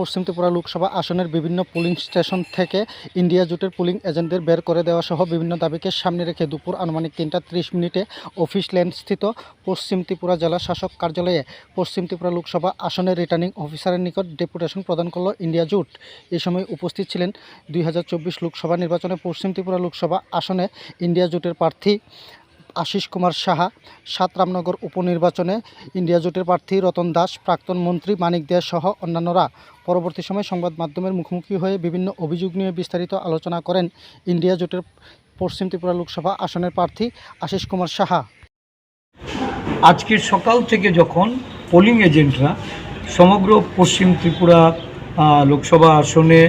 পশ্চিম ত্রিপুরা লোকসভা আসনের বিভিন্ন polling station থেকে ইন্ডিয়া জোটের পোলিং এজেন্টদের বের করে দেওয়া সহ বিভিন্ন দাবিকে সামনে রেখে দুপুর আনুমানিক তিনটা ত্রিশ মিনিটে অফিস ল্যান্ড স্থিত পশ্চিম ত্রিপুরা জেলা শাসক কার্যালয়ে পশ্চিম ত্রিপুরা লোকসভা আসনের রিটার্নিং অফিসারের নিকট ডেপুটেশন প্রদান করল ইন্ডিয়া জোট। এই সময় উপস্থিত ছিলেন দুই হাজার চব্বিশ লোকসভা নির্বাচনে পশ্চিম ত্রিপুরা লোকসভা আসনে ইন্ডিয়া জোটের প্রার্থী আশিস কুমার সাহা সাত রামনগর উপনির্বাচনে ইন্ডিয়া জোটের প্রার্থী রতন দাস প্রাক্তন মন্ত্রী মানিক দে সহ অন্যান্যরা পরবর্তী সময় সংবাদ মাধ্যমের মুখোমুখি হয়ে বিভিন্ন অভিযোগ নিয়ে বিস্তারিত আলোচনা করেন ইন্ডিয়া জোটের পশ্চিম ত্রিপুরা লোকসভা আসনের প্রার্থী আশিস কুমার সাহা। আজকে সকাল থেকে যখন পোলিং এজেন্টরা সমগ্র পশ্চিম ত্রিপুরা লোকসভা আসনে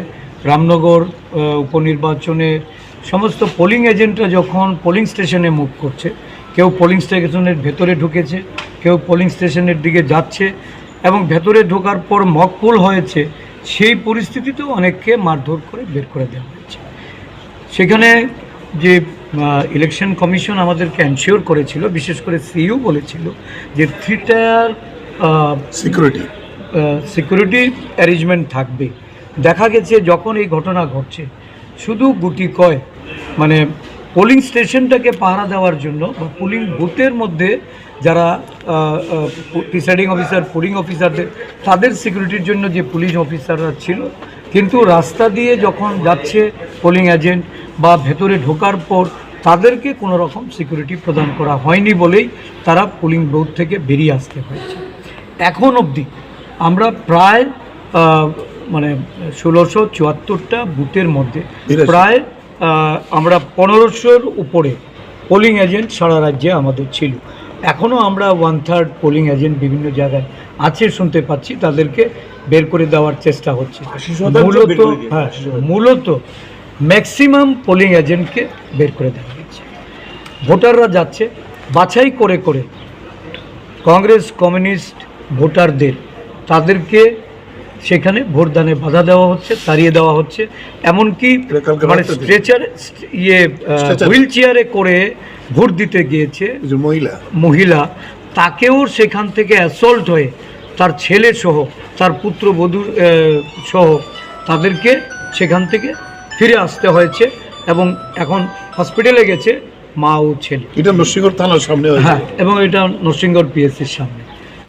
রামনগর আহ, উপনির্বাচনে সমস্ত পোলিং এজেন্টরা যখন পোলিং স্টেশনে মুভ করছে কেউ পোলিং স্টেশনের ভেতরে ঢুকেছে কেউ পোলিং স্টেশনের দিকে যাচ্ছে এবং ভেতরে ঢোকার পর মকপুল হয়েছে সেই পরিস্থিতিতেও অনেককে মারধর করে বের করে দেওয়া হয়েছে। সেখানে যে ইলেকশন কমিশন আমাদেরকে এনশিওর করেছিল বিশেষ করে সিইউ বলেছিল যে three tier security security arrangement থাকবে। দেখা গেছে যখন এই ঘটনা ঘটছে শুধু গুটি কয় মানে পোলিং স্টেশনটাকে পাহারা দেওয়ার জন্য বা পোলিং বুথের মধ্যে যারা প্রিসাইডিং অফিসার পোলিং অফিসারদের তাদের সিকিউরিটির জন্য যে পুলিশ অফিসাররা ছিল কিন্তু রাস্তা দিয়ে যখন যাচ্ছে পোলিং এজেন্ট বা ভেতরে ঢোকার পর তাদেরকে কোনো রকম সিকিউরিটি প্রদান করা হয়নি বলেই তারা পোলিং বুথ থেকে বেরিয়ে আসতে হয়েছে। এখন অবধি আমরা প্রায় মানে ষোলোশো চুয়াত্তরটা বুথের মধ্যে প্রায় আমরা পনেরোশোর উপরে পোলিং এজেন্ট সারা রাজ্যে আমাদের ছিল। এখনও আমরা ওয়ান থার্ড পোলিং এজেন্ট বিভিন্ন জায়গায় আছে শুনতে পাচ্ছি তাদেরকে বের করে দেওয়ার চেষ্টা হচ্ছে। মূলত হ্যাঁ মূলত ম্যাক্সিমাম পোলিং এজেন্টকে বের করে দেওয়া হচ্ছে ভোটাররা যাচ্ছে বাছাই করে করে কংগ্রেস কমিউনিস্ট ভোটারদের তাদেরকে সেখানে ভোটদানে বাধা দেওয়া হচ্ছে তাড়িয়ে দেওয়া হচ্ছে। এমনকি মানে স্ট্রেচার ইয়ে হুইল চেয়ারে করে ভোট দিতে গিয়েছে মহিলা। মহিলা তাকেও সেখান থেকে অ্যাসল্ট হয়ে তার ছেলে সহ তার পুত্রবধূ সহ তাদেরকে সেখান থেকে ফিরে আসতে হয়েছে এবং এখন হসপিটালে গেছে মা ও ছেলে। এটা নরসিংহর থানার সামনে হ্যাঁ এবং এটা নরসিংগড় পিএসসির সামনে।